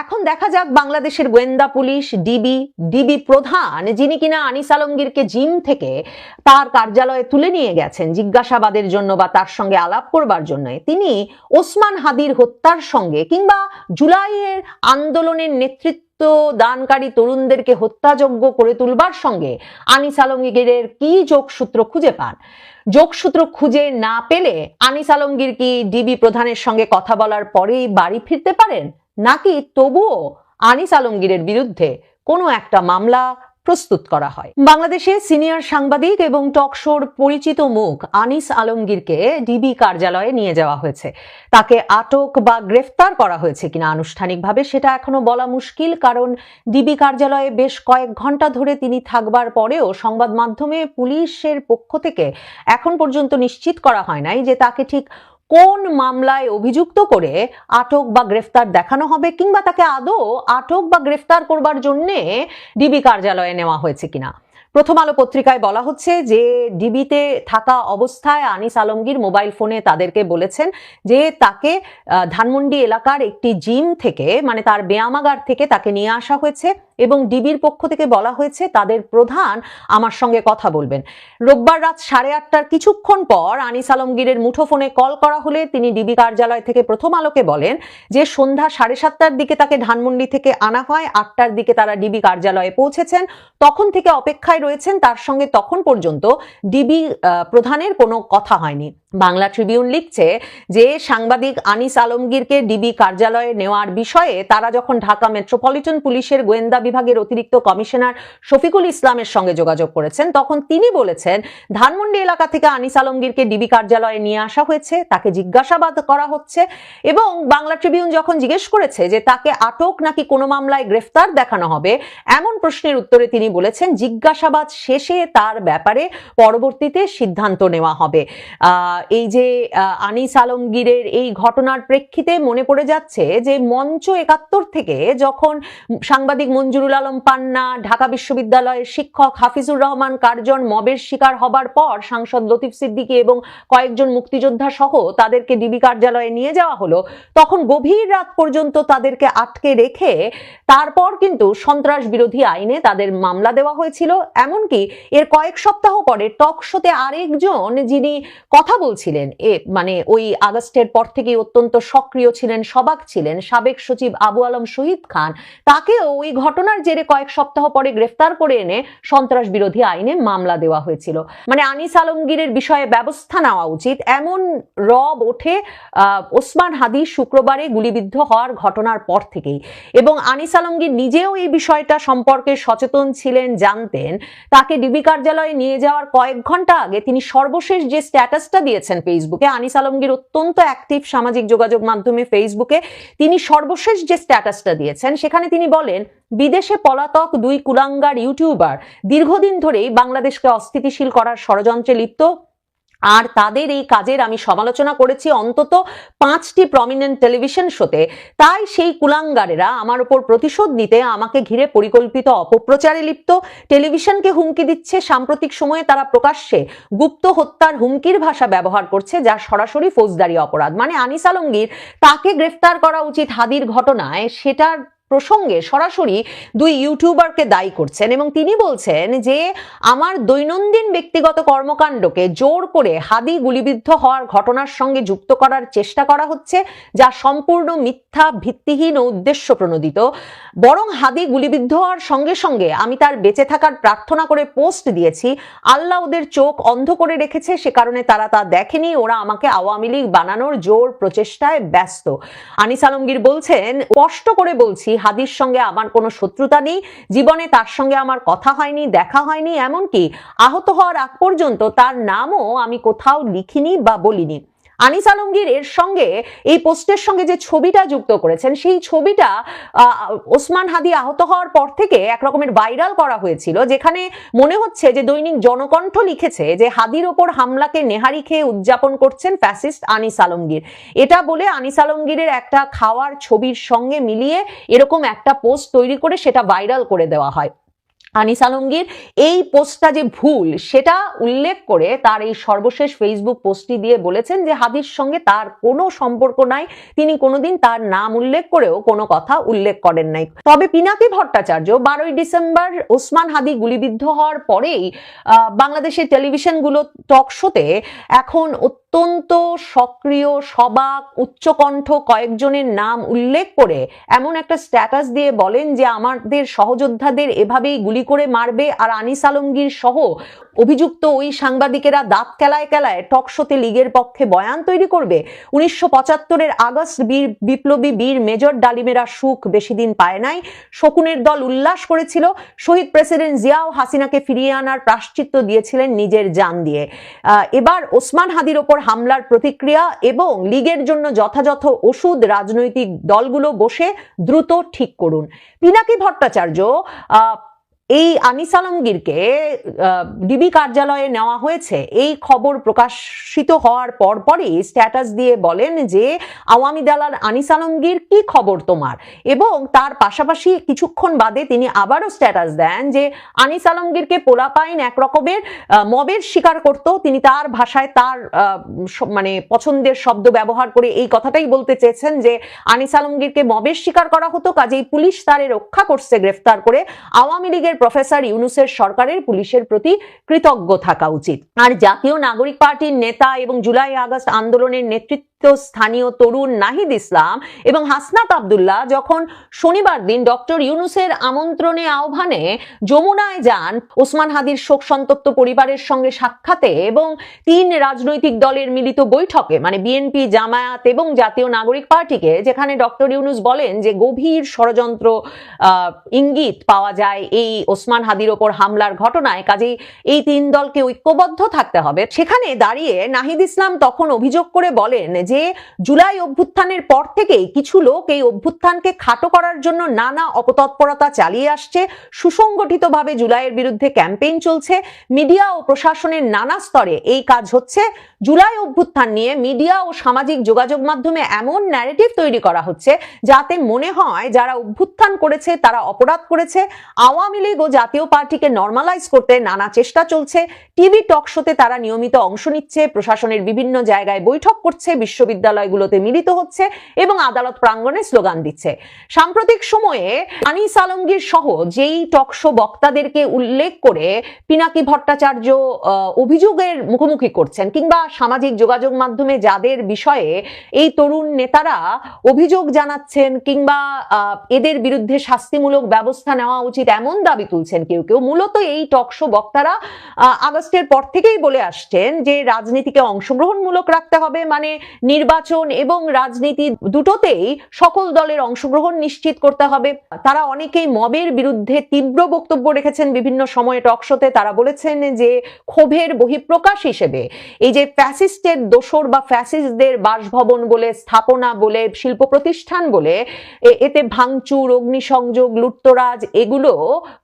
এখন দেখা যাক বাংলাদেশের গোয়েন্দা পুলিশ, ডিবি ডিবি প্রধান যিনি কিনা আনিস আলমগীরকে জিম থেকে তার কার্যালয়ে তুলে নিয়ে গেছেন জিজ্ঞাসাবাদের জন্য বা তার সঙ্গে আলাপ করবার জন্য। তিনি ওসমান হাদির হত্যার সঙ্গে কিংবা জুলাইয়ের আন্দোলনের নেতৃত্ব দানকারী তরুণদেরকে হত্যাযোগ্য করে তুলবার সঙ্গে আনিস আলমগীরের কি যোগসূত্র খুঁজে পান? যোগসূত্র খুঁজে না পেলে আনিস আলমগীর কি ডিবি প্রধানের সঙ্গে কথা বলার পরেই বাড়ি ফিরতে পারেন? নাকি তবুও আনিস আলমগীরের বিরুদ্ধে কোনো একটা মামলা প্রস্তুত করা হয়? বাংলাদেশে সিনিয়র সাংবাদিক এবং টকশোর পরিচিত মুখ আনিস আলমগীরকে ডিবি কার্যালয়ে নিয়ে যাওয়া হয়েছে। তাকে আটক বা গ্রেফতার করা হয়েছে কিনা আনুষ্ঠানিকভাবে সেটা এখনও বলা মুশকিল, কারণ ডিবি কার্যালয়ে বেশ কয়েক ঘণ্টা ধরে তিনি থাকবার পরেও সংবাদ মাধ্যমে পুলিশের পক্ষ থেকে এখন পর্যন্ত নিশ্চিত করা হয় নাই যে তাকে ঠিক কোন মামলায় অভিযুক্ত করে আটক বা গ্রেফতার দেখানো হবে কিংবা তাকে আদৌ আটক বা গ্রেফতার করবার জন্যে ডিবি কার্যালয়ে নেওয়া হয়েছে কিনা? প্রথম আলো পত্রিকায় বলা হচ্ছে যে ডিবিতে থাকা অবস্থায় আনিস আলমগীর মোবাইল ফোনে তাদেরকে বলেছেন যে তাকে ধানমন্ডি এলাকার একটি জিম থেকে মানে তার ব্যায়ামাগার থেকে তাকে নিয়ে আসা হয়েছে। এবং ডিবির পক্ষ থেকে বলা হয়েছে, তাদের প্রধান আমার সঙ্গে কথা বলবেন। রোববার রাত সাড়ে আটটার কিছুক্ষণ পর আনিস আলমগীরের মুঠোফোনে কল করা হলে তিনি ডিবি কার্যালয় থেকে প্রথম আলোকে বলেন যে, সন্ধ্যা সাড়ে সাতটার দিকে তাকে ধানমন্ডি থেকে আনা হয়, আটটার দিকে তারা ডিবি কার্যালয়ে পৌঁছেছেন। তখন থেকে অপেক্ষায় রয়েছেন, তার সঙ্গে তখন পর্যন্ত ডিবি প্রধানের কোনো কথা হয়নি। বাংলা ট্রিবিউন লিখছে যে, সাংবাদিক আনিস আলমগীরকে ডিবি কার্যালয়ে নেওয়ার বিষয়ে তারা যখন ঢাকা মেট্রোপলিটন পুলিশের গোয়েন্দা বিভাগের অতিরিক্ত কমিশনার শফিকুল ইসলামের সঙ্গে যোগাযোগ করেছেন। তখন তিনি বলেছেন, ধানমন্ডি এলাকা থেকে আনিস আলমগীরকে ডিবি কার্যালয়ে নিয়ে আসা হয়েছে, তাকে জিজ্ঞাসাবাদ করা হচ্ছে এবং বাংলা ট্রিবিউন যখন জিজ্ঞেস করেছে যে তাকে আটক নাকি কোনো মামলায় গ্রেফতার দেখানো হবে, এমন প্রশ্নের উত্তরে তিনি বলেছেন, জিজ্ঞাসাবাদ শেষে তার ব্যাপারে পরবর্তীতে সিদ্ধান্ত নেওয়া হবে। এই যে আনিস আলমগীরের এই ঘটনার প্রেক্ষিতে মনে পড়ে যাচ্ছে যে মঞ্চ একাত্তর থেকে যখন সাংবাদিক মঞ্জুরুল আলম পান্না, ঢাকা বিশ্ববিদ্যালয়ের শিক্ষক হাফিজুর রহমান কার্জন মবের শিকার হবার পর সাংসদ লতিফ সিদ্দিকী এবং কয়েকজন মুক্তিযোদ্ধা সহ তাদেরকে ডিবি কার্যালয়ে নিয়ে যাওয়া হলো। তখন গভীর রাত পর্যন্ত তাদেরকে আটকে রেখে তারপর কিন্তু সন্ত্রাস বিরোধী আইনে তাদের মামলা দেওয়া হয়েছিল। এমনকি এর কয়েক সপ্তাহ পরে টক শোতে আরেকজন যিনি কথা বলছিলেন, এ মানে ওই আগস্টের পর থেকেই অত্যন্ত সক্রিয় ছিলেন, সবাক ছিলেন, সাবেক সচিব আবু আলম শহীদ খান, তাকেও ওই ঘটনার জেরে কয়েক সপ্তাহ পরে গ্রেফতার করে এনে সন্ত্রাস বিরোধী আইনে মামলা দেওয়া হয়েছিল। মানে আনিস আলমগীরের বিষয়ে ব্যবস্থা নেওয়া উচিত। এমন রব ওঠে ওসমান হাদি শুক্রবারে গুলিবিদ্ধ হওয়ার ঘটনার পর থেকেই। এবং আনিস আলমগীর নিজেও এই বিষয়টা সম্পর্কে সচেতন ছিলেন, জানতেন। তাকে ডিবি কার্যালয়ে নিয়ে যাওয়ার কয়েক ঘণ্টা আগে তিনি সর্বশেষ যে স্ট্যাটাসটা দিয়েছেন ফেসবুকে, আনিস আলমগীর অত্যন্ত অ্যাক্টিভ সামাজিক যোগাযোগ মাধ্যমে ফেসবুকে, তিনি সর্বশেষ যে স্ট্যাটাসটা দিয়েছেন, সেখানে তিনি বলেন বিদেশে পলাতক দুই কুলাঙ্গার ইউটিউবার দীর্ঘদিন ধরেই বাংলাদেশকে অস্থিতিশীল করার ষড়যন্ত্রে লিপ্ত। আর তাদের এই কাজের আমি সমালোচনা করেছি অন্তত পাঁচটি প্রমিনেন্ট টেলিভিশন শোতে তাই সেই কুলাঙ্গারেরা আমার উপর প্রতিশোধ নিতে আমাকে ঘিরে পরিকল্পিত অপপ্রচারে লিপ্ত। টেলিভিশনকে হুমকি দিচ্ছে সাম্প্রতিক সময়ে তারা প্রকাশ্যে গুপ্ত হত্যার হুমকির ভাষা ব্যবহার করছে, যা সরাসরি ফৌজদারি অপরাধ। মানে আনিস আলমগীর তাকে গ্রেফতার করা উচিত হাদির ঘটনায়, সেটার প্রসঙ্গে সরাসরি দুই ইউটিউবারকে দায়ী করছেন এবং তিনি বলছেন যে, আমার দৈনন্দিন ব্যক্তিগত কর্মকাণ্ডকে জোর করে হাদি গুলিবিদ্ধ হওয়ার ঘটনার সঙ্গে যুক্ত করার চেষ্টা করা হচ্ছে, যা সম্পূর্ণ মিথ্যা, ভিত্তিহীন ও উদ্দেশ্য প্রণোদিত। বরং হাদি গুলিবিদ্ধ হওয়ার সঙ্গে সঙ্গে আমি তার বেঁচে থাকার প্রার্থনা করে পোস্ট দিয়েছি। আল্লাহ ওদের চোখ অন্ধ করে রেখেছে, সে কারণে তারা তা দেখেনি। ওরা আমাকে আওয়ামী লীগ বানানোর জোর প্রচেষ্টায় ব্যস্ত। আনিস আলমগীর বলছেন, স্পষ্ট করে বলছি হাদির সঙ্গে আমার কোনো শত্রুতা নেই, জীবনে তার সঙ্গে আমার কথা হয়নি, দেখা হয়নি, এমনকি আহত হওয়ার আগ পর্যন্ত তার নামও আমি কোথাও লিখিনি বা বলিনি। আনিস আলমগীর এর সঙ্গে এই পোস্টের সঙ্গে যে ছবিটা যুক্ত করেছেন, সেই ছবিটা ওসমান হাদি আহত হওয়ার পর থেকে এক রকমের ভাইরাল করা হয়েছিল, যেখানে মনে হচ্ছে যে দৈনিক জনকণ্ঠ লিখেছে যে হাদির ওপর হামলাকে নেহারি খেয়ে উদযাপন করছেন ফ্যাসিস্ট আনিস আলমগীর। এটা বলে আনিস আলমগীরের একটা খাওয়ার ছবির সঙ্গে মিলিয়ে এরকম একটা পোস্ট তৈরি করে সেটা ভাইরাল করে দেওয়া হয়। আনিস আলমগীর, এই পোস্টটা যে ভুল, সেটা উল্লেখ করে তার এই সর্বশেষ ফেসবুক পোস্টটি দিয়ে বলেছেন যে হাদির সঙ্গে তার কোনো সম্পর্ক নাই। তিনি কোনোদিন তার নাম উল্লেখ করেও কোনো কথা উল্লেখ করেন নাই। তবে পিনাকি ভট্টাচার্য বারোই ডিসেম্বর ওসমান হাদি গুলিবিদ্ধ হওয়ার পরেই বাংলাদেশের টেলিভিশনগুলো টক শোতে এখন অত্যন্ত সক্রিয়, সবাক, উচ্চকণ্ঠ কয়েকজনের নাম উল্লেখ করে এমন একটা স্ট্যাটাস দিয়ে বলেন যে আমাদের সহযোদ্ধাদের এভাবেই গুলি করে মারবে আর আনিস আলমগীর সহ অভিযুক্ত ওই সাংবাদিকেরা দাঁত কেলায় কেলায় টকশোতে লীগের পক্ষে বয়ান তৈরি করবে। উনিশশো পঁচাত্তরের আগস্ট বীর, বিপ্লবী বীর মেজর ডালিমেরা সুখ বেশি দিন পায় নাই। শকুনের দল উল্লাস করেছিল। শহীদ প্রেসিডেন্ট জিয়াও হাসিনাকে ফিরিয়ে আনার প্রাশ্চিত্য দিয়েছিলেন নিজের জান দিয়ে। এবার ওসমান হাদির ওপর হামলার প্রতিক্রিয়া এবং লীগের জন্য যথাযথ ওষুধ রাজনৈতিক দলগুলো বসে দ্রুত ঠিক করুন। পিনাকি ভট্টাচার্য এই আনিস আলমগীরকে ডিবি কার্যালয়ে নেওয়া হয়েছে। এই খবর প্রকাশিত হওয়ার পরপরই স্ট্যাটাস দিয়ে বলেন যে, আওয়ামী দালাল আনিস আলমগীর কি খবর তোমার? এবং তার পাশাপাশি কিছুক্ষণ বাদে তিনি আবারও স্ট্যাটাস দেন যে, আনিস আলমগীরকে পোলাপাইন এক রকমের মবের শিকার করত তিনি তার ভাষায় তার মানে পছন্দের শব্দ ব্যবহার করে এই কথাটাই বলতে চেয়েছেন যে, আনিস আলমগীরকে মবের শিকার করা হতো, কাজেই পুলিশ তারে রক্ষা করছে গ্রেফতার করে। আওয়ামী লীগের প্রফেসর ইউনুসের সরকারের পুলিশের প্রতি কৃতজ্ঞ থাকা উচিত। আর জাতীয় নাগরিক পার্টির নেতা এবং জুলাই আগস্ট আন্দোলনের নেতৃত্ব স্থানীয় তরুণ নাহিদ ইসলাম এবং হাসনাত আবদুল্লাহ যখন শনিবার দিন ডক্টর ইউনুসের আমন্ত্রণে আহ্বানে যমুনায় যান, ওসমান হাদির শোক সন্তপ্ত পরিবারের সঙ্গে সাক্ষাতে এবং তিন রাজনৈতিক দলের মিলিত বৈঠকে মানে বিএনপি, জামায়াত এবং জাতীয় নাগরিক পার্টিকে, যেখানে ডক্টর ইউনুস বলেন যে গভীর ষড়যন্ত্র ইঙ্গিত পাওয়া যায় এই ওসমান হাদির ওপর হামলার ঘটনায়। কাজেই এই তিন দলকে ঐক্যবদ্ধ থাকতে হবে। সেখানে দাঁড়িয়ে নাহিদ ইসলাম তখন অভিযোগ করে বলেন যে জুলাই অভ্যুত্থানের পর থেকেই কিছু লোক এই অভ্যুত্থানকে খাটো করার জন্য নানা অপতৎপরতা চালিয়ে আসছে। সুসংগঠিতভাবে জুলাইয়ের বিরুদ্ধে ক্যাম্পেইন চলছে। মিডিয়া ও প্রশাসনের নানা স্তরে এই কাজ হচ্ছে। জুলাই অভ্যুত্থান নিয়ে মিডিয়া ও সামাজিক যোগাযোগ মাধ্যমে এমন ন্যারেটিভ তৈরি করা হচ্ছে, যাতে মনে হয় যারা অভ্যুত্থান করেছে তারা অপরাধ করেছে। আওয়ামী লীগ ও জাতীয় পার্টিকে নর্মালাইজ করতে নানা চেষ্টা চলছে। টিভি টক শোতে তারা নিয়মিত অংশ নিচ্ছে। প্রশাসনের বিভিন্ন জায়গায় বৈঠক করছে বিশ্ববিদ্যালয়গুলোতে মিলিত হচ্ছে এবং আদালত প্রাঙ্গণে স্লোগান দিচ্ছে। সাম্প্রতিক সময়ে আনিস আলমগীর সহ যেই টক শো বক্তাদেরকে উল্লেখ করে পিনাকি ভট্টাচার্য অভিযোগের মুখোমুখি করছেন কিংবা সামাজিক যোগাযোগ মাধ্যমে যাদের বিষয়ে এই তরুণ নেতারা অভিযোগ জানাচ্ছেন কিংবা এদের বিরুদ্ধে শাস্তিমূলক ব্যবস্থা নেওয়া উচিত এমন দাবি তুলছেন কেউ কেউ। মূলত এই টক শো বক্তারা আগস্টের পর থেকেই বলে আসছেন যে রাজনীতিকে অংশগ্রহণমূলক রাখতে হবে। মানে নির্বাচন এবং রাজনীতি দুটোতেই সকল দলের অংশগ্রহণ নিশ্চিত করতে হবে। তারা অনেকেই মবের বিরুদ্ধে তীব্র বক্তব্য রেখেছেন বিভিন্ন সময়ে টকশোতে তারা বলেছেন যে, ক্ষোভের বহিঃপ্রকাশ হিসেবে এই যে ফ্যাসিস্টের দোসর বা ফ্যাসিস্টদের বাসভবন বলে, স্থাপনা বলে, শিল্প প্রতিষ্ঠান বলে এতে ভাঙচুর, অগ্নিসংযোগ, লুটতরাজ এগুলো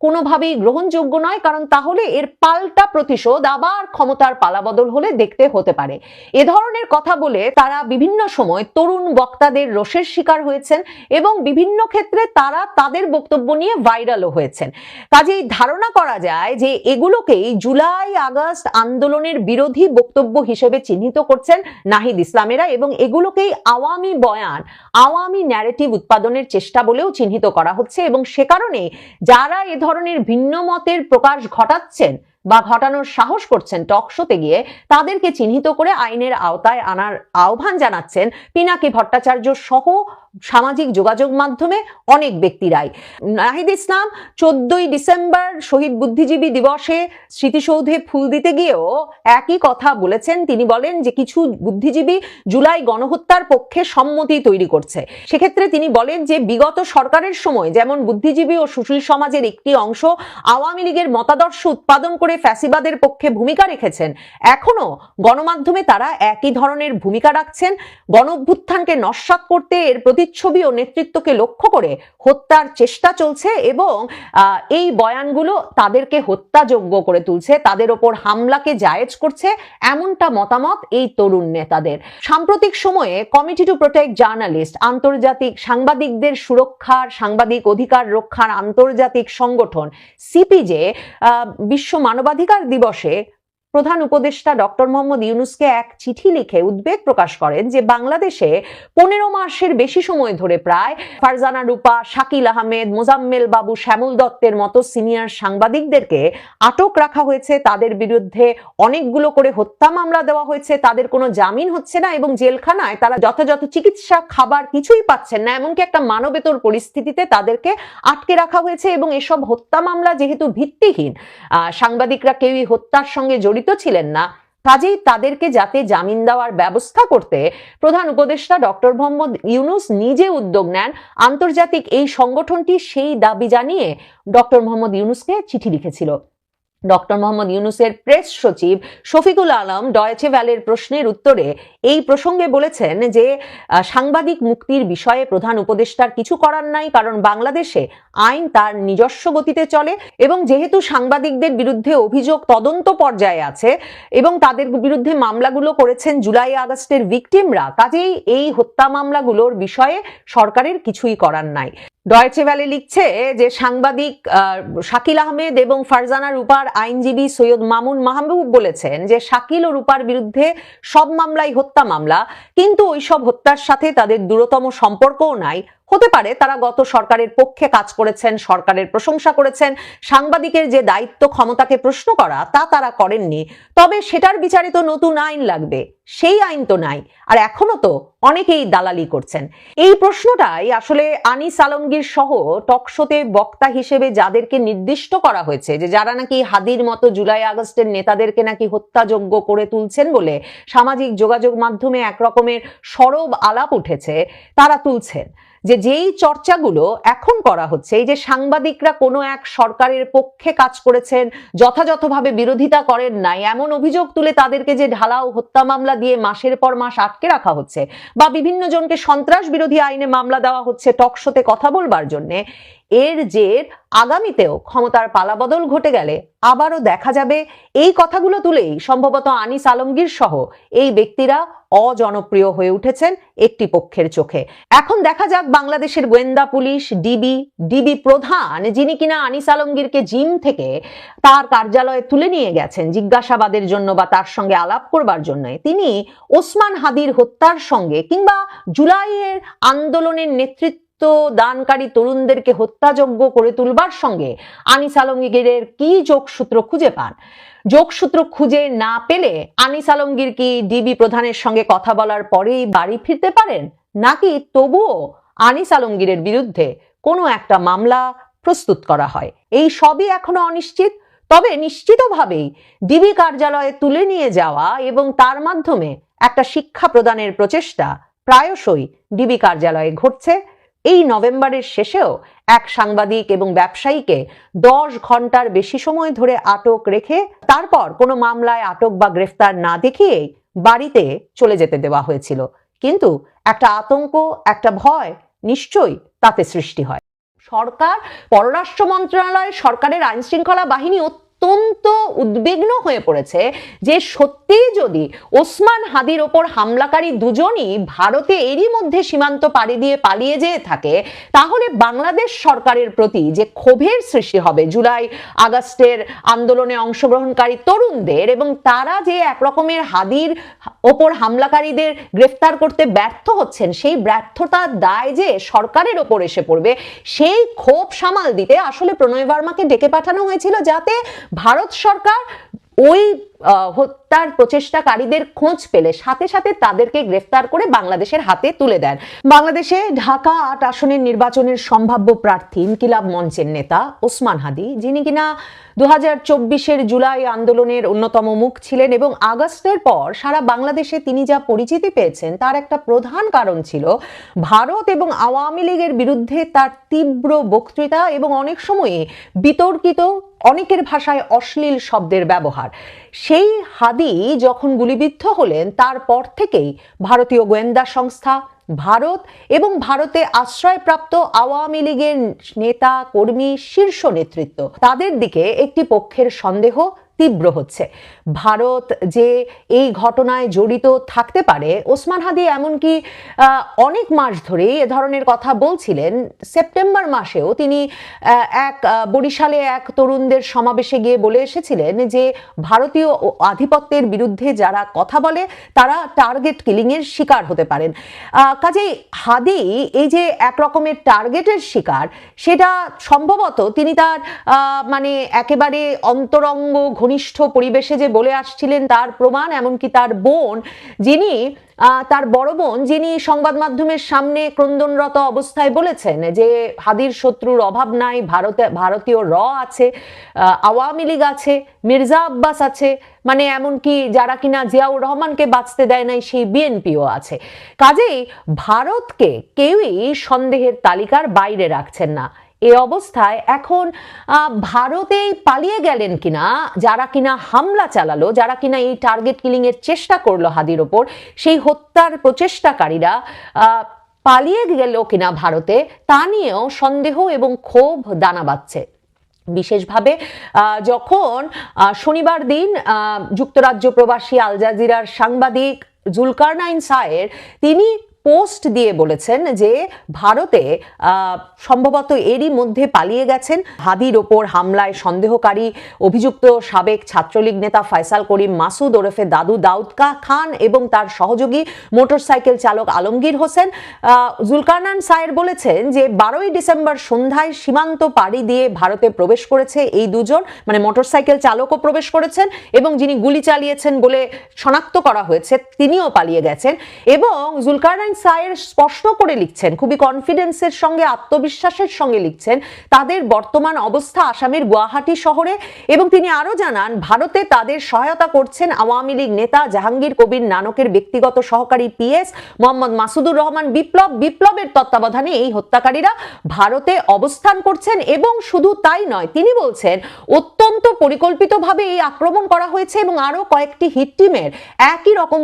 কোনোভাবেই গ্রহণযোগ্য নয়। কারণ তাহলে এর পাল্টা প্রতিশোধ আবার ক্ষমতার পালাবদল হলে দেখতে হতে পারে। এ ধরনের কথা বলে তারা বিভিন্ন সময় তরুণ বক্তাদের রোষের শিকার হয়েছেন এবং বিভিন্ন ক্ষেত্রে তারা তাদের বক্তব্য নিয়ে ভাইরালও হয়েছেন। কাজেই ধারণা করা যায় যে এগুলোকেই জুলাই, আগস্ট আন্দোলনের বিরোধী বক্তব্য হিসেবে চিহ্নিত করছেন নাহিদ ইসলামেরা এবং এগুলোকেই আওয়ামী বয়ান, আওয়ামী ন্যারেটিভ উৎপাদনের চেষ্টা বলেও চিহ্নিত করা হচ্ছে এবং সে কারণে যারা এ ধরনের ভিন্ন মতের প্রকাশ ঘটাচ্ছেন বা ঘটানোর সাহস করছেন টকশোতে গিয়ে, তাদেরকে চিহ্নিত করে আইনের আওতায় আনার আহ্বান জানাচ্ছেন পিনাকি ভট্টাচার্য সহ সামাজিক যোগাযোগ মাধ্যমে অনেক ব্যক্তিরাই। নাহিদ ইসলাম, চোদ্দই ডিসেম্বর শহীদ বুদ্ধিজীবী দিবসে স্মৃতিসৌধে ফুল দিতে গিয়েও একই কথা বলেছেন। তিনি বলেন যে কিছু বুদ্ধিজীবী জুলাই গণহত্যার পক্ষে সম্মতি তৈরি করছে। সেক্ষেত্রে তিনি বলেন যে বিগত সরকারের সময় যেমন বুদ্ধিজীবী ও সুশীল সমাজের একটি অংশ আওয়ামী লীগের মতাদর্শ উৎপাদন করে ফ্যাসিবাদের পক্ষে ভূমিকা রেখেছেন এখনও গণমাধ্যমে তারা একই ধরনের ভূমিকা রাখছেন। গণ নস্যাৎ করতে এর প্রতি প্রতিচ্ছবি ও নেতৃত্বকে লক্ষ্য করে হত্যার চেষ্টা চলছে এবং এই বয়ানগুলো তাদেরকে হত্যাযোগ্য করে তুলছে, তাদের ওপর হামলাকে জায়েজ করছে এমনটা মতামত এই তরুণ নেতাদের। সাম্প্রতিক সময়ে কমিটি টু প্রোটেক্ট জার্নালিস্ট, আন্তর্জাতিক সাংবাদিকদের সুরক্ষার, সাংবাদিক অধিকার রক্ষার আন্তর্জাতিক সংগঠন, সিপিজে বিশ্ব মানবাধিকার দিবসে প্রধান উপদেষ্টা ডক্টর মোহাম্মদ ইউনুসকে এক চিঠি লিখে উদ্বেগ প্রকাশ করেন যে বাংলাদেশে পনেরো মাসের বেশি সময় ধরে প্রায় ফারজানা রূপা, শাকিল আহমেদ, মোজাম্মেল বাবু, শ্যামল দত্তের মতো সিনিয়র সাংবাদিকদেরকে আটক রাখা হয়েছে। তাদের বিরুদ্ধে অনেকগুলো করে হত্যা মামলা দেওয়া হয়েছে। তাদের কোনো জামিন হচ্ছে না এবং জেলখানায় তারা যথাযথ চিকিৎসা, খাবার কিছুই পাচ্ছেন না। এমনকি একটা মানবেতর পরিস্থিতিতে তাদেরকে আটকে রাখা হয়েছে এবং এসব হত্যা মামলা যেহেতু ভিত্তিহীন সাংবাদিকরা কেউই হত্যার সঙ্গে জড়িত ছিলেন না। কাজেই তাদেরকে যাতে জামিন দেওয়ার ব্যবস্থা করতে প্রধান উপদেষ্টা ডক্টর মোহাম্মদ ইউনুস নিজে উদ্যোগ নেন। আন্তর্জাতিক এই সংগঠনটি সেই দাবি জানিয়ে ডক্টর মোহাম্মদ ইউনুসকে চিঠি লিখেছিল। ডক্টর মোহাম্মদ ইউনুসের প্রেস সচিব শফিকুল আলম ডয়েচে ভ্যালের প্রশ্নের উত্তরে এই প্রসঙ্গে বলেছেন যে সাংবাদিক মুক্তির বিষয়ে প্রধান উপদেষ্টার কিছু করার নাই, কারণ বাংলাদেশে আইন তার নিজস্ব গতিতে চলে এবং যেহেতু সাংবাদিকদের বিরুদ্ধে অভিযোগ তদন্ত পর্যায়ে আছে এবং তাদের বিরুদ্ধে মামলাগুলো করেছেন জুলাই আগস্টের ভিকটিমরা, কাজেই এই হত্যা মামলাগুলোর বিষয়ে সরকারের কিছুই করার নাই। ডয়েচে ভ্যালে লিখছে যে সাংবাদিক শাকিল আহমেদ এবং ফারজানা রূপার আইনজীবী সৈয়দ মামুন মাহবুব বলেছেন যে শাকিল ও রূপার বিরুদ্ধে সব মামলাই হত্যা মামলা, কিন্তু ওইসব হত্যার সাথে তাদের দূরতম সম্পর্কও নাই। হতে পারে তারা গত সরকারের পক্ষে কাজ করেছেন, সরকারের প্রশংসা করেছেন, সাংবাদিকের যে দায়িত্ব ক্ষমতাকে প্রশ্ন করা তা তারা করেননি। তবে সেটার বিচারে তো নতুন আইন লাগবে, সেই আইন তো নাই, আর এখনও তো অনেকেই দালালি করছেন। এই প্রশ্নটাই আসলে আনিস আলমগীর সহ টকশোতে বক্তা হিসেবে যাদেরকে নির্দিষ্ট করা হয়েছে যে যারা নাকি হাদির মতো জুলাই আগস্টের নেতাদেরকে নাকি হত্যাযোগ্য করে তুলছেন বলে সামাজিক যোগাযোগ মাধ্যমে একরকমের সরব আলাপ উঠেছে, তারা তুলছেন। যে যেই চর্চাগুলো এখন করা হচ্ছে, এই যে সাংবাদিকরা কোনো এক সরকারের পক্ষে কাজ করেছেন, যথাযথভাবে বিরোধিতা করেন নাই, এমন অভিযোগ তুলে তাদেরকে যে ঢালাও হত্যা মামলা দিয়ে মাসের পর মাস আটকে রাখা হচ্ছে, বা বিভিন্ন জনকে সন্ত্রাস বিরোধী আইনে মামলা দেওয়া হচ্ছে টকশোতে কথা বলবার জন্যে এর জের আগামীতেও ক্ষমতার পালাবদল ঘটে গেলে আবারও দেখা যাবে। এই কথাগুলো তুলেই সম্ভবত আনিস আলমগীর সহ এই ব্যক্তিরা অজনপ্রিয় হয়ে উঠেছেন একটি পক্ষের চোখে। এখন দেখা যাক বাংলাদেশের গোয়েন্দা পুলিশ, ডিবি ডিবি প্রধান যিনি কিনা আনিস আলমগীরকে জিম থেকে তার কার্যালয়ে তুলে নিয়ে গেছেন জিজ্ঞাসাবাদের জন্য বা তার সঙ্গে আলাপ করবার জন্য। তিনি ওসমান হাদির হত্যার সঙ্গে কিংবা জুলাইয়ের আন্দোলনের নেতৃত্ব দানকারী তরুণদেরকে হত্যাযোগ্য করে তুলবার সঙ্গে আনিস আলমগীরের কি যোগসূত্র খুঁজে পান? যোগসূত্র খুঁজে না পেলে আনিস আলমগীর কি ডিবি প্রধানের সঙ্গে কথা বলার পরেই বাড়ি ফিরতে পারেন? নাকি তবুও আনিস আলমগীরের বিরুদ্ধে কোনো একটা মামলা প্রস্তুত করা হয়? এই সবই এখনও অনিশ্চিত। তবে নিশ্চিতভাবেই ডিবি কার্যালয়ে তুলে নিয়ে যাওয়া এবং তার মাধ্যমে একটা শিক্ষা প্রদানের প্রচেষ্টা প্রায়শই ডিবি কার্যালয়ে ঘটছে। এই নভেম্বরের শেষেও এক সাংবাদিক এবং ব্যবসায়ীকে দশ ঘণ্টার বেশি সময় ধরে আটক রেখে তারপর কোনো মামলায় আটক বা গ্রেফতার না দেখিয়েই বাড়িতে চলে যেতে দেওয়া হয়েছিল। কিন্তু একটা আতঙ্ক, একটা ভয় নিশ্চয়ই তাতে সৃষ্টি হয়। সরকার, পররাষ্ট্র মন্ত্রণালয়, সরকারের আইন শৃঙ্খলা বাহিনী অত্যন্ত উদ্বিগ্ন হয়ে পড়েছে যে সত্যিই যদি ওসমান হাদির ওপর হামলাকারী দুজনই ভারতে এরই মধ্যে সীমান্ত পাড়ি দিয়ে পালিয়ে যেয়ে থাকে, তাহলে বাংলাদেশ সরকারের প্রতি যে ক্ষোভের সৃষ্টি হবে জুলাই আগস্টের আন্দোলনে অংশগ্রহণকারী তরুণদের এবং তারা যে একরকমের হাদির ওপর হামলাকারীদের গ্রেফতার করতে ব্যর্থ হচ্ছেন, সেই ব্যর্থতার দায় যে সরকারের ওপর এসে পড়বে, সেই ক্ষোভ সামাল দিতে আসলে প্রণয় বর্মাকে ডেকে পাঠানো হয়েছিল যাতে ভারত সরকার ওই হত্যার প্রচেষ্টাকারীদের খোঁজ পেলে সাথে সাথে তাদেরকে গ্রেফতার করে বাংলাদেশের হাতে তুলে দেন। বাংলাদেশে ঢাকা আট আসনের নির্বাচনের সম্ভাব্য প্রার্থী ইনকিলাব মঞ্চের নেতা ওসমান হাদি, যিনি কিনা দু হাজার জুলাই আন্দোলনের অন্যতম মুখ ছিলেন এবং আগস্টের পর সারা বাংলাদেশে তিনি যা পরিচিতি পেয়েছেন তার একটা প্রধান কারণ ছিল ভারত এবং আওয়ামী লীগের বিরুদ্ধে তার তীব্র বক্তৃতা এবং অনেক সময়ে বিতর্কিত, অনেকের ভাষায় অশ্লীল শব্দের ব্যবহার। সেই হাদি যখন গুলিবিদ্ধ হলেন, তারপর থেকেই ভারতীয় গোয়েন্দা সংস্থা, ভারত এবং ভারতে আশ্রয়প্রাপ্ত আওয়ামী লীগের নেতা, কর্মী, শীর্ষ নেতৃত্ব, তাদের দিকে একটি পক্ষের সন্দেহ তীব্র হচ্ছে। ভারত যে এই ঘটনায় জড়িত থাকতে পারে, ওসমান হাদি এমনকি অনেক মাস ধরেই এ ধরনের কথা বলছিলেন। সেপ্টেম্বর মাসেও তিনি এক বরিশালে এক তরুণদের সমাবেশে গিয়ে বলে এসেছিলেন যে, ভারতীয় আধিপত্যের বিরুদ্ধে যারা কথা বলে, তারা টার্গেট কিলিংয়ের শিকার হতে পারেন। কাজেই হাদি এই যে এক রকমের টার্গেটের শিকার, সেটা সম্ভবত তিনি তার মানে একেবারে অন্তরঙ্গ ঘনিষ্ঠ পরিবেশে যে বলে আসছিলেন তার প্রমাণ, এমনকি তার বোন, যিনি তার বড় বোন, যিনি সংবাদ মাধ্যমের সামনে ক্রন্দনরত অবস্থায় বলেছেন যে হাদির শত্রুর অভাব নাই, ভারতে, ভারতীয় র আছে আওয়ামী লীগ আছে, মির্জা আব্বাস আছে মানে এমনকি যারা কিনা জিয়াউর রহমানকে বাঁচতে দেয় নাই, সেই বিএনপিও আছে। কাজেই ভারতকে কেউই সন্দেহের তালিকার বাইরে রাখছেন না। এ অবস্থায় এখন ভারতেই পালিয়ে গেলেন কিনা, যারা কিনা হামলা চালালো, যারা কিনা এই টার্গেট কিলিং এর চেষ্টা করল হাদির ওপর, সেই হত্যার প্রচেষ্টাকারীরা পালিয়ে গেল কিনা ভারতে, তা নিয়েও সন্দেহ এবং ক্ষোভ দানা বাঁধছে। বিশেষভাবে যখন শনিবার দিন যুক্তরাজ্য প্রবাসী আল জাজিরার সাংবাদিক জুলকারনাইন সায়ের, তিনি পোস্ট দিয়ে বলেছেন যে ভারতে সম্ভবত এরই মধ্যে পালিয়ে গেছেন হাদির ওপর হামলায় সন্দেহকারী অভিযুক্ত সাবেক ছাত্রলীগ নেতা ফয়সাল করিম, মাসুদ ওরফে দাদু দাউদকা খান এবং তার সহযোগী মোটরসাইকেল চালক আলমগীর হোসেন। জুলকারনান সায়ের বলেছেন যে বারোই ডিসেম্বর সন্ধ্যায় সীমান্ত পাড়ি দিয়ে ভারতে প্রবেশ করেছে এই দুজন মানে মোটরসাইকেল চালকও প্রবেশ করেছেন এবং যিনি গুলি চালিয়েছেন বলে শনাক্ত করা হয়েছে, তিনিও পালিয়ে গেছেন। এবং জুলকারনাইন সায়ের স্পষ্ট করে লিখছেন, খুবই কনফিডেন্সের সঙ্গে, আত্মবিশ্বাসের সঙ্গে লিখছেন তাদের বর্তমান অবস্থা আসামের গুয়াহাটি শহরে এবং তিনি আরও জানান, ভারতে তাদের সহায়তা করছেন আওয়ামী লীগ নেতা জাহাঙ্গীর কবির নানকের ব্যক্তিগত সহকারী পিএস মোহাম্মদ মাসুদুর রহমান বিপ্লব, বিপ্লবের তত্ত্বাবধানে এই হত্যাকারীরা ভারতে অবস্থান করছেন এবং শুধু তাই নয়, তিনি বলছেন, অত্যন্ত পরিকল্পিতভাবে এই আক্রমণ করা হয়েছে এবং আরও কয়েকটি হিট টিমের একই রকম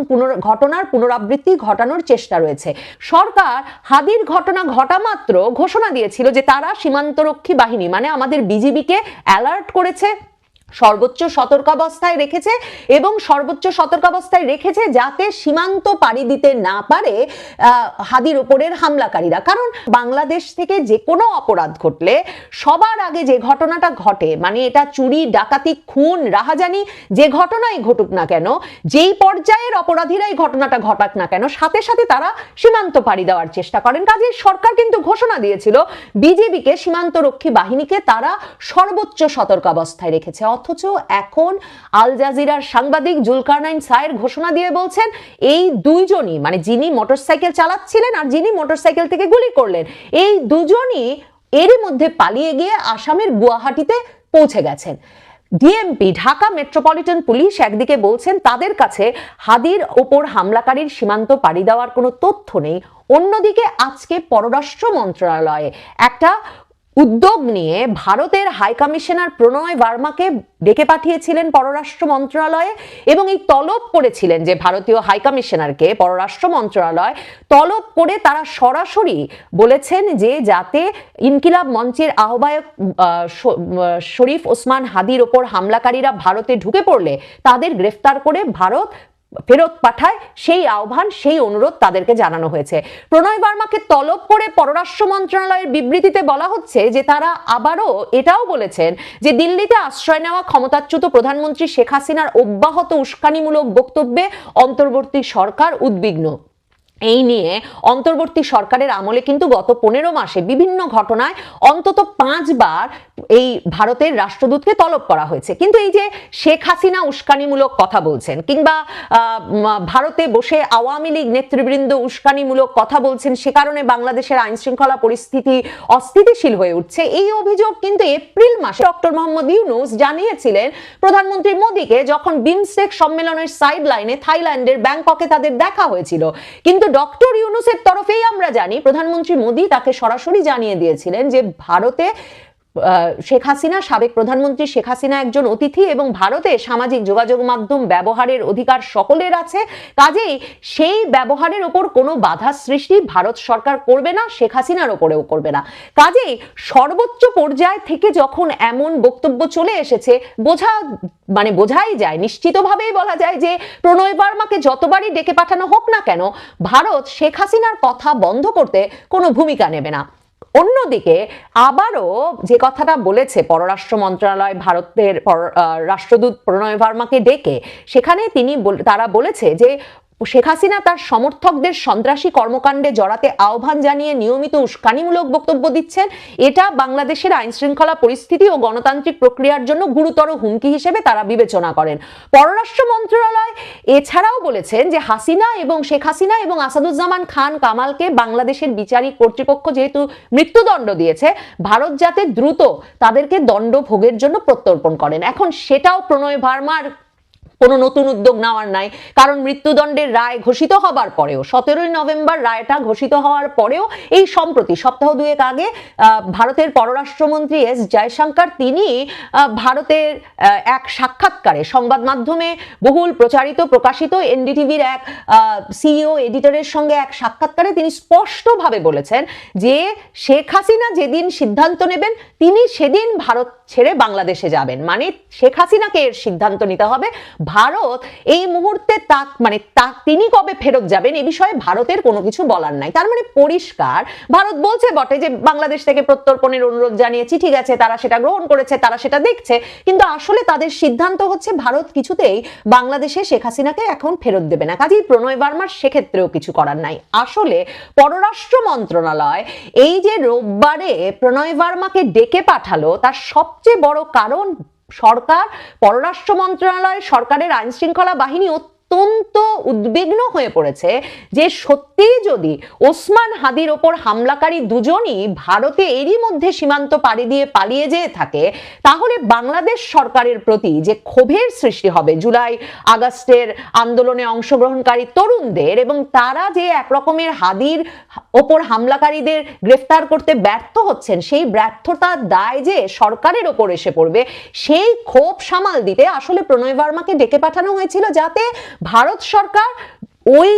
ঘটনার পুনরাবৃত্তি ঘটানোর চেষ্টা রয়েছে। সরকার হাদির ঘটনা ঘটা মাত্র ঘোষণা দিয়েছিল যে তারা সীমান্তরক্ষী বাহিনী মানে আমাদের বিজিবিকে অ্যালার্ট করেছে। সর্বোচ্চ সতর্কাবস্থায় রেখেছে এবং সর্বোচ্চ সতর্কাবস্থায় রেখেছে যাতে সীমান্ত পাড়ি দিতে না পারে হাদির ওপরের হামলাকারীরা। কারণ বাংলাদেশ থেকে যে কোনো অপরাধ ঘটলে সবার আগে যে ঘটনাটা ঘটে মানে এটা চুরি, ডাকাতি, খুন, রাহাজানি, যে ঘটনাই ঘটুক না কেন, যেই পর্যায়ের অপরাধীরাই ঘটনাটা ঘটাক না কেন, সাথে সাথে তারা সীমান্ত পাড়ি দেওয়ার চেষ্টা করেন। কাজে সরকার কিন্তু ঘোষণা দিয়েছিল, বিজেপিকে সীমান্তরক্ষী বাহিনীকে তারা সর্বোচ্চ সতর্কাবস্থায় রেখেছে। অথচ এখন আল জাজিরার সাংবাদিক জুলকারনাইন সায়ের ঘোষণা দিয়ে বলছেন, এই দুইজনই মানে যিনি মোটরসাইকেল চালাচ্ছিলেন আর যিনি মোটরসাইকেল থেকে গুলি করলেন, এই দুজনই এরই মধ্যে পালিয়ে গিয়ে আসামের গুয়াহাটিতে পৌঁছে গেছেন। ডিএমপি, ঢাকা মেট্রোপলিটন পুলিশ একদিকে বলছেন, তাদের কাছে হাদির ওপর হামলাকারীর সীমান্ত পাড়ি দেওয়ার কোনো তথ্য নেই। অন্যদিকে আজকে পররাষ্ট্র মন্ত্রণালয়ে একটা উদ্যোগ নিয়ে ভারতের হাই কমিশনার প্রণয় বার্মাকে ডেকে পাঠিয়েছিলেন পররাষ্ট্র মন্ত্রণালয়ে এবং এই তলব করেছিলেন যে ভারতীয় হাই কমিশনারকে পররাষ্ট্র মন্ত্রণালয় তলব করে তারা সরাসরি বলেছেন যে যাতে ইনকিলাব মঞ্চের আহ্বায়ক আহ, শরীফ ওসমান হাদির ওপর হামলাকারীরা ভারতে ঢুকে পড়লে তাদের গ্রেফতার করে ভারত ফেরত পাঠায়, সেই আহ্বান, সেই অনুরোধ তাদেরকে জানানো হয়েছে। প্রণয় বার্মাকে তলব করে পররাষ্ট্র মন্ত্রণালয়ের বিবৃতিতে বলা হচ্ছে যে তারা আবারও এটাও বলেছেন যে দিল্লিতে আশ্রয় নেওয়া ক্ষমতাচ্যুত প্রধানমন্ত্রী শেখ হাসিনার অব্যাহত উস্কানিমূলক বক্তব্যে অন্তর্বর্তী সরকার উদ্বিগ্ন। এই নিয়ে অন্তর্বর্তী সরকারের আমলে কিন্তু গত পনেরো মাসে বিভিন্ন ঘটনায় অন্তত পাঁচবার এই ভারতের রাষ্ট্রদূতকে তলব করা হয়েছে। কিন্তু এই যে শেখ হাসিনা উস্কানিমূলক কথা বলছেন কিংবা ভারতে বসে আওয়ামী লীগ নেতৃবৃন্দ উস্কানিমূলক কথা বলছেন, সে কারণে বাংলাদেশের আইন শৃঙ্খলা পরিস্থিতি অস্থিতিশীল হয়ে উঠছে। এই অভিযোগ কিন্তু এপ্রিল মাসে ডক্টর মোহাম্মদ ইউনুস জানিয়েছিলেন প্রধানমন্ত্রী মোদীকে যখন বিমস্টেক সম্মেলনের সাইড লাইনে থাইল্যান্ডের ব্যাংককে তাদের দেখা হয়েছিল। কিন্তু ডক্টর ইউনুসের তরফেই আমরা জানি, প্রধানমন্ত্রী মোদী তাকে সরাসরি জানিয়ে দিয়েছিলেন যে ভারতে শেখ হাসিনা, সাবেক প্রধানমন্ত্রী শেখ হাসিনা একজন অতিথি এবং ভারতে সামাজিক যোগাযোগ মাধ্যম ব্যবহারের অধিকার সকলের আছে। কাজেই সেই ব্যবহারের ওপর কোনো বাধা সৃষ্টি ভারত সরকার করবে না, শেখ হাসিনার ওপরেও করবে না। কাজেই সর্বোচ্চ পর্যায় থেকে যখন এমন বক্তব্য চলে এসেছে, বোঝা মানে বোঝাই যায়, নিশ্চিতভাবেই বলা যায় যে প্রণয় বার্মাকে যতবারই ডেকে পাঠানো হোক না কেন, ভারত শেখ হাসিনার কথা বন্ধ করতে কোনো ভূমিকা নেবে না। অন্যদিকে আবারও যে কথাটা বলেছে পররাষ্ট্র মন্ত্রণালয়, ভারতের রাষ্ট্রদূত প্রণয় ভার্মাকে ডেকে, সেখানে তিনি তারা বলেছে যে শেখ হাসিনা তার সমর্থকদের সন্ত্রাসী কর্মকাণ্ডে জড়াতে আহ্বান জানিয়ে নিয়মিত উস্কানিমূলক বক্তব্য দিচ্ছেন। এটা বাংলাদেশের আইন শৃঙ্খলা পরিস্থিতি ও গণতান্ত্রিক প্রক্রিয়ার জন্য গুরুতর হুমকি হিসেবে তারা বিবেচনা করেন। পররাষ্ট্র মন্ত্রণালয় এছাড়াও বলেছেন যে হাসিনা এবং শেখ হাসিনা এবং আসাদুজ্জামান খান কামালকে বাংলাদেশের বিচারিক কর্তৃপক্ষ যেহেতু মৃত্যুদণ্ড দিয়েছে, ভারত যাতে দ্রুত তাদেরকে দণ্ড ভোগের জন্য প্রত্যর্পণ করেন। এখন সেটাও প্রণয় ভার্মার কোনো নতুন উদ্যোগ নেওয়ার নাই। কারণ মৃত্যুদণ্ডের রায় ঘোষিত হবার পরেও, সতেরোই নভেম্বর রায়টা ঘোষিত হওয়ার পরেও এই সম্প্রতি, সপ্তাহ দুয়েক আগে ভারতের পররাষ্ট্রমন্ত্রী এস জয়শঙ্কর তিনি ভারতের এক সাক্ষাৎকারে সংবাদ মাধ্যমে বহুল প্রচারিত, প্রকাশিত এনডিটিভির এক সিইও এডিটরের সঙ্গে এক সাক্ষাৎকারে তিনি স্পষ্টভাবে বলেছেন যে শেখ হাসিনা যেদিন সিদ্ধান্ত নেবেন, তিনি সেদিন ভারত ছেড়ে বাংলাদেশে যাবেন। মানে শেখ হাসিনাকে এর সিদ্ধান্ত নিতে হবে। ভারত এই মুহূর্তে তা মানে তা, তিনি কবে ফেরত যাবেন এ বিষয়ে ভারতের কোনো কিছু বলার নাই। তার মানে পরিষ্কার। ভারত বলছে বটে যে বাংলাদেশ থেকে প্রত্যর্পণের অনুরোধ জানিয়েছি, ঠিক আছে, তারা সেটা গ্রহণ করেছে, তারা সেটা দেখছে। কিন্তু আসলে তাদের সিদ্ধান্ত হচ্ছে ভারত কিছুতেই বাংলাদেশে শেখ হাসিনাকে এখন ফেরত দেবে না। কাজেই প্রণয় বার্মার সেক্ষেত্রেও কিছু করার নাই। আসলে পররাষ্ট্র মন্ত্রণালয় এই যে রোববারে প্রণয় বার্মাকে ডেকে পাঠালো, তার সবচেয়ে বড় কারণ সরকার পররাষ্ট্র মন্ত্রণালয় সরকারের আইন শৃঙ্খলা বাহিনী অত্যন্ত উদ্বিগ্ন হয়ে পড়েছে যে সত্যিই যদি ওসমান হাদির ওপর হামলাকারী দুজনই ভারতে এরই মধ্যে সীমান্ত পাড়ি দিয়ে পালিয়ে যেয়ে থাকে, তাহলে বাংলাদেশ সরকারের প্রতি যে ক্ষোভের সৃষ্টি হবে, জুলাই আগস্টের আন্দোলনে অংশগ্রহণকারী তরুণদের এবং তারা যে একরকমের হাদির ওপর হামলাকারীদের গ্রেফতার করতে ব্যর্থ হচ্ছেন, সেই ব্যর্থতার দায় যে সরকারের ওপর এসে পড়বে, সেই ক্ষোভ সামাল দিতে আসলে প্রণয় বার্মাকে ডেকে পাঠানো হয়েছিল যাতে ভারত সরকার ওই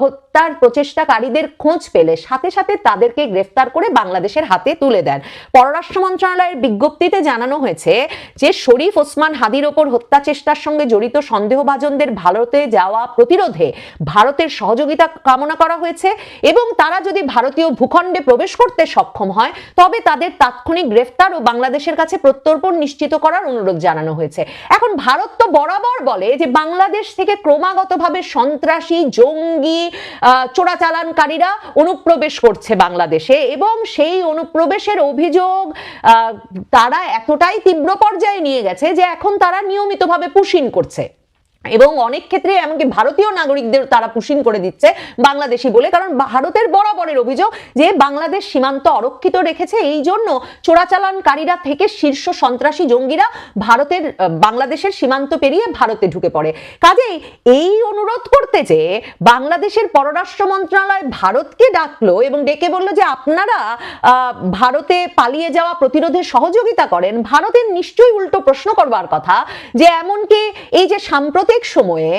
হত্যার প্রচেষ্টাকারীদের খোঁজ পেলে সাথে সাথে তাদেরকে গ্রেফতার করে বাংলাদেশের হাতে তুলে দেন। পররাষ্ট্র মন্ত্রণালয়ের বিজ্ঞপ্তিতে জানানো হয়েছে যে, শরীফ ওসমান হাদির ওপর হত্যা চেষ্টার সঙ্গে জড়িত সন্দেহভাজনদের ভারতে যাওয়া প্রতিরোধে ভারতের সহযোগিতা কামনা করা হয়েছে এবং তারা যদি ভারতীয় ভূখণ্ডে প্রবেশ করতে সক্ষম হয়, তবে তাদের তাৎক্ষণিক গ্রেফতার ও বাংলাদেশের কাছে প্রত্যর্পণ নিশ্চিত করার অনুরোধ জানানো হয়েছে। এখন ভারত তো বরাবর বলে যে, বাংলাদেশ থেকে ক্রমাগতভাবে সন্ত্রাসী, জঙ্গি আহ, চোরাচালানকারীরা অনুপ্রবেশ করছে বাংলাদেশে এবং সেই অনুপ্রবেশের অভিযোগ তারা এতটাই তীব্র পর্যায়ে নিয়ে গেছে যে এখন তারা নিয়মিতভাবে পুশিন করছে। এবং অনেক ক্ষেত্রে এমনকি ভারতীয় নাগরিকদের তারা পুশিন করে দিচ্ছে বাংলাদেশি বলে। কারণ ভারতের বরাবরের অভিযোগ যে বাংলাদেশ সীমান্ত অরক্ষিত রেখেছে, এই জন্য চোরাচালানকারীরা থেকে শীর্ষ সন্ত্রাসী জঙ্গিরা ভারতের বাংলাদেশের সীমান্ত পেরিয়ে ভারতে ঢুকে পড়ে। কাজেই এই অনুরোধ করতে যে বাংলাদেশের পররাষ্ট্র মন্ত্রণালয় ভারতকে ডাকলো এবং ডেকে বলল যে আপনারা ভারতে পালিয়ে যাওয়া প্রতিরোধে সহযোগিতা করেন। ভারতের নিশ্চয়ই উল্টো প্রশ্ন করবার কথা যে এমনকি এই যে সাম্প্রতিক সময়ে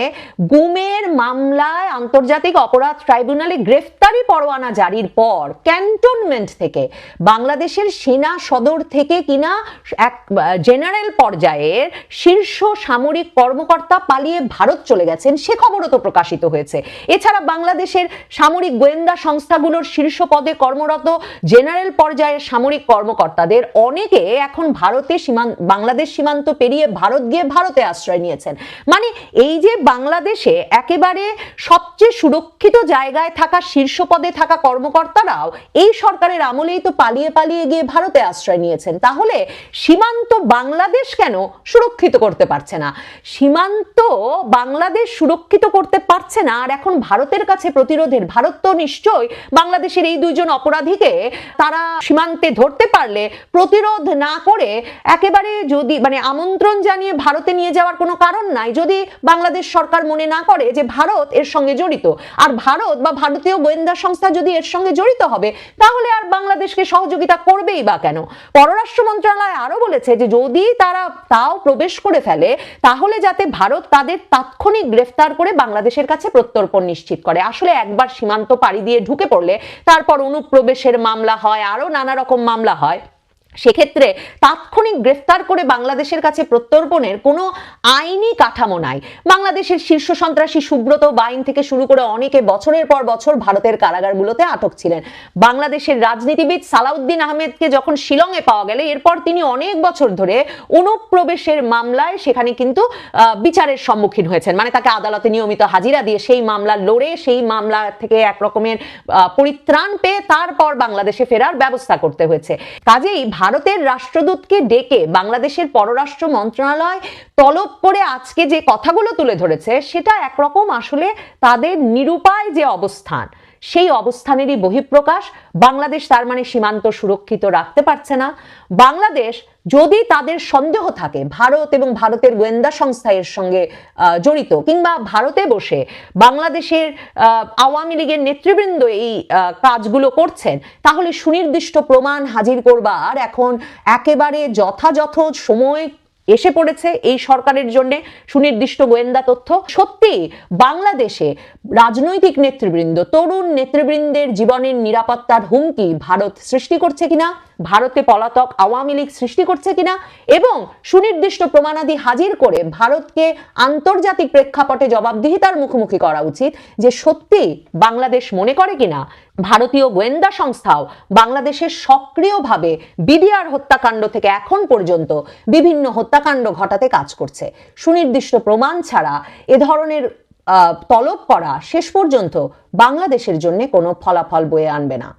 গুমের মামলায় আন্তর্জাতিক অপরাধ ট্রাইব্যুনালে গ্রেফতারি পরোয়ানা জারির পর ক্যান্টনমেন্ট থেকে বাংলাদেশের সেনা সদর থেকে কিনা এক, জেনারেল পর্যায়ের শীর্ষ সামরিক কর্মকর্তা পালিয়ে ভারত চলে গেছেন সে খবরও তো প্রকাশিত হয়েছে। এছাড়া বাংলাদেশের সামরিক গোয়েন্দা সংস্থাগুলোর শীর্ষ পদে কর্মরত জেনারেল পর্যায়ের সামরিক কর্মকর্তাদের অনেকে এখন ভারতে সীমান্ত বাংলাদেশ সীমান্ত পেরিয়ে ভারত গিয়ে ভারতে আশ্রয় নিয়েছেন। মানে এই যে বাংলাদেশে একেবারে সবচেয়ে সুরক্ষিত জায়গায় থাকা শীর্ষ পদে থাকা কর্মকর্তারাও এই সরকারের আমলেই তো পালিয়ে পালিয়ে গিয়ে ভারতে আশ্রয় নিয়েছেন। তাহলে সীমান্ত বাংলাদেশ কেন সুরক্ষিত করতে পারছে না? সীমান্ত বাংলাদেশ সুরক্ষিত করতে পারছে না, আর এখন ভারতের কাছে প্রতিরোধের, ভারত তো নিশ্চয় বাংলাদেশের এই দুইজন অপরাধীকে তারা সীমান্তে ধরতে পারলে প্রতিরোধ না করে একেবারে যদি মানে আমন্ত্রণ জানিয়ে ভারতে নিয়ে যাওয়ার কোনো কারণ নাই। যদি বাংলাদেশ সরকার মনে না করে যে ভারত এর সঙ্গে জড়িত। আর ভারত বা ভারতীয় গোয়েন্দা সংস্থা যদি এর সঙ্গে জড়িত হবে, তাহলে আর বাংলাদেশকে সহযোগিতা করবেই বা কেন? পররাষ্ট্র মন্ত্রণালয় আরও বলেছে যে যদি তারা তাও প্রবেশ করে ফেলে, তাহলে যাতে ভারত তাদের তাৎক্ষণিক গ্রেফতার করে বাংলাদেশের কাছে প্রত্যর্পণ নিশ্চিত করে। আসলে একবার সীমান্ত পাড়ি দিয়ে ঢুকে পড়লে তারপর অনুপ্রবেশের মামলা হয় আরও নানা রকম মামলা হয়। সেক্ষেত্রে তাৎক্ষণিক গ্রেফতার করে বাংলাদেশের কাছে প্রত্যর্পণের কোনো আইনি কাঠামো নাই। বাংলাদেশের শীর্ষ সন্ত্রাসী সুব্রত বাইন থেকে শুরু করে অনেকে বছরের পর বছর ভারতের কারাগারগুলোতে আটক ছিলেন। বাংলাদেশের রাজনীতিবিদ সালাউদ্দিন আহমেদকে যখন শিলংয়ে পাওয়া গেলে এরপর তিনি অনেক বছর ধরে অনুপ্রবেশের মামলায় সেখানে কিন্তু বিচারের সম্মুখীন হয়েছেন। মানে তাকে আদালতে নিয়মিত হাজিরা দিয়ে সেই মামলা লড়ে সেই মামলা থেকে এক রকমের আহ, পরিত্রাণ পেয়ে তারপর বাংলাদেশে ফেরার ব্যবস্থা করতে হয়েছে। কাজেই ভারতের রাষ্ট্রদূতকে ডেকে বাংলাদেশের পররাষ্ট্র মন্ত্রণালয় তলব করে আজকে যে কথাগুলো তুলে ধরেছে, সেটা একরকম আসলে তাদের নিরুপায় যে অবস্থান সেই অবস্থানেরই বহিঃপ্রকাশ। বাংলাদেশ তার মানে সীমান্ত সুরক্ষিত রাখতে পারছে না। বাংলাদেশ যদি তাদের সন্দেহ থাকে, ভারত এবং ভারতের গোয়েন্দা সংস্থা এর সঙ্গে জড়িত, কিংবা ভারতে বসে বাংলাদেশের আওয়ামী লীগের নেতৃবৃন্দ এই কাজগুলো করছেন, তাহলে সুনির্দিষ্ট প্রমাণ হাজির করবার এখন একেবারে যথাযথ সময় এসে পড়েছে এই সরকারের জন্য সুনির্দিষ্ট গোয়েন্দা তথ্য। সত্যি, বাংলাদেশে রাজনৈতিক নেতৃবৃন্দ, তরুণ নেতৃবৃন্দের জীবনের নিরাপত্তার হুমকি ভারত সৃষ্টি করছে কিনা? ভারতে পলাতক আওয়ামী লীগ সৃষ্টি করছে কিনা এবং সুনির্দিষ্ট প্রমাণাদি হাজির করে ভারতকে আন্তর্জাতিক প্রেক্ষাপটে জবাবদিহিতার মুখোমুখি করা উচিত যে সত্যি বাংলাদেশ মনে করে কিনা? ভারতীয় গোয়েন্দা সংস্থাও বাংলাদেশের সক্রিয়ভাবে বিডিআর হত্যাকাণ্ড থেকে এখন পর্যন্ত বিভিন্ন হত্যাকাণ্ড ঘটাতে কাজ করছে। সুনির্দিষ্ট প্রমাণ ছাড়া এ ধরনের তলব করা শেষ পর্যন্ত বাংলাদেশের জন্য কোনো ফলাফল বয়ে আনবে না।